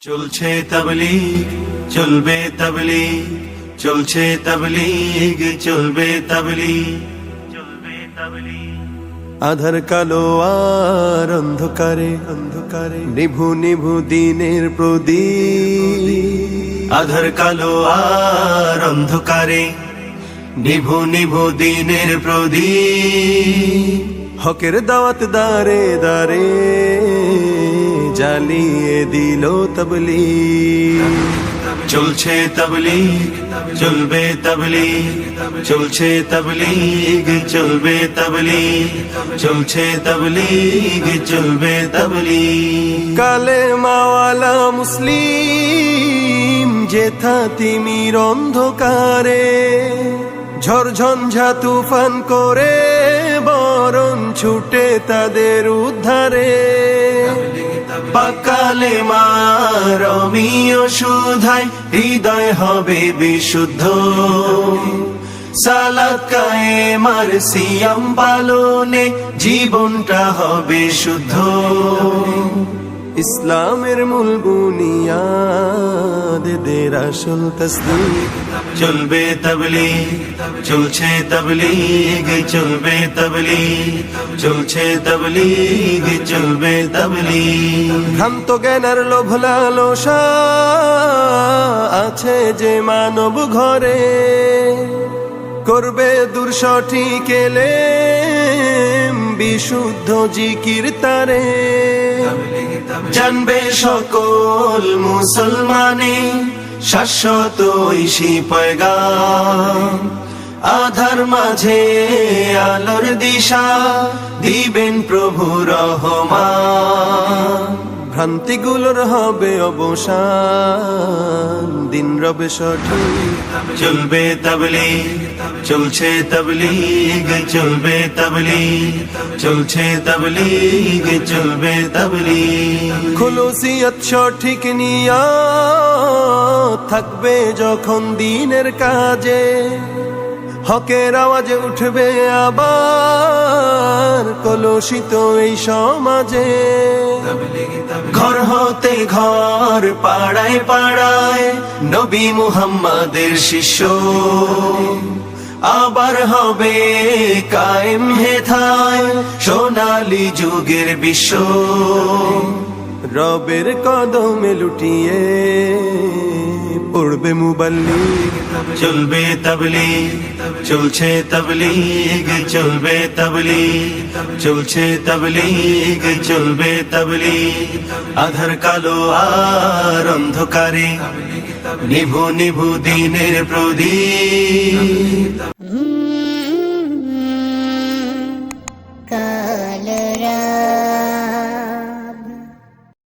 চলছে তাবলিগ, চলবে তাবলিগ, চলছে তাবলিগ, চলবে তাবলিগ চলবে তাবলিগ। আধার কালো আর অন্ধকারে অন্ধকারে, নিভু নিভু দিনের প্রদীপ। আধার কালো আর অন্ধকারে, নিভু নিভু দিনের প্রদীপ। হকের দাওয়াত দারে দারে। জ্বালিয়ে দিল তবলি চলছে তবলি চলবে তবলিগ, চলছে তবলিগ, চলবে তবলিগ, চলছে তবলিগ, চলবে তবলিগ। কালে মাওয়ালা মুসলিম যেথা তিমির অন্ধকারে ঝড়ঝঞ্ঝা তুফান করে, বরণ ছুটে তাদের উদ্ধারে। পাকালে মারমিও শুধাই হৃদয় হবে বিশুদ্ধ। সালাকায় মারসিয়াম মার সিয়াম পালনে জীবনটা হবে শুদ্ধ। ইসলামের মূল বুনিয়াদ দের আসল তসদিক। চলবে তবলিগ, চলছে তবলিগ, চলবে তবলিগ, চলছে তবলিগ, চলবে তবলিগ। ভ্রান্ত জ্ঞানের লোভ লালসা আছে যে মানব ঘরে। করবে দুর্সঠিক এলে বিশুদ্ধ জিকির তারে। জানবে সকল মুসলমানে শাশ্বত ঐশী পয়গাম। আধার মাঝে আলোর দিশা দিবেন প্রভু রহমান। ভ্রান্তিগুলোর হবে অবসান। দিন রবে সঠিক। চলবে তবলিগ। চলছে তবলিগ, চলবে তবলিগ। চলছে তবলিগ, চলবে তবলিগ। খুলুসিয়ত সঠিক নিয়া থাকবে যখন দিনের কাজে। হকের আওয়াজে উঠবে আবার কলুষিত এই সমাজে। ঘর হতে ঘর, পাড়ায় পাড়ায় নবী মুহাম্মাদের শিষ্য। আবার হবে কায়েম হেথায় সোনালি যুগের বিশ্ব। রবের কদমে লুটিয়ে পড়বে মুবাল্লি চলবে তবলি চলছে তবলিগ, চলবে তবলি চলছে তবলিগ, চলবে তবলি আধার কালো আর অন্ধকারে, নিভু নিভু দিনের প্রদীপ।